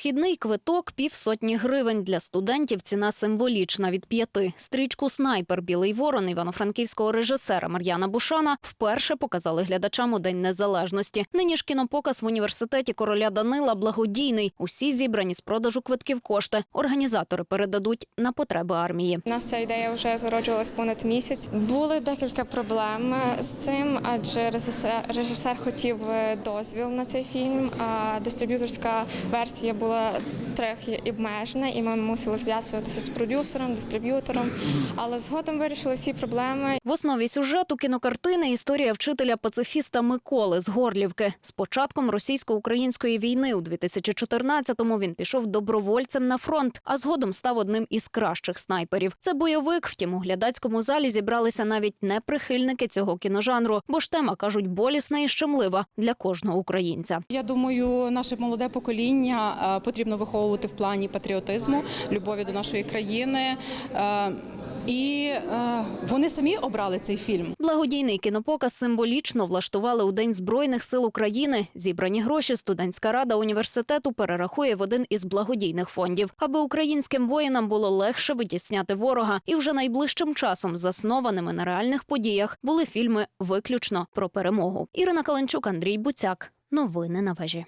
Вхідний квиток півсотні гривень. Для студентів ціна символічна від п'яти. Стрічку Снайпер Білий ворон івано-франківського режисера Мар'яна Бушана вперше показали глядачам у День Незалежності. Нині ж кінопоказ в університеті короля Данила благодійний. Усі зібрані з продажу квитків кошти. Організатори передадуть на потреби армії. У нас ця ідея вже зароджувалась понад місяць. Були декілька проблем з цим, адже режисер, хотів е, дозвіл на цей фільм, а дистриб'юторська версія була трохи обмежена, і ми мусили зв'язуватися з продюсером, дистриб'ютором. Але згодом вирішили всі проблеми. В основі сюжету кінокартини історія вчителя пацифіста Миколи з Горлівки. З початком російсько-української війни у 2014-му він пішов добровольцем на фронт, а згодом став одним із кращих снайперів. Це бойовик. Втім, у глядацькому залі зібралися навіть не прихильники цього кіножанру, бо ж тема кажуть болісна і щемлива для кожного українця. Я думаю, наше молоде покоління е, потрібно виховувати в плані патріотизму, любові до нашої країни. е, І е, вони самі обрали цей фільм. Благодійний кінопоказ символічно влаштували у День Збройних сил України. Зібрані гроші студентська рада університету перерахує в один із благодійних фондів, аби українським воїнам було легше витісняти ворога. І вже найближчим часом, заснованими на реальних подіях, були фільми виключно про перемогу. Ірина Каленчук, Андрій Буцяк. Новини на вежі.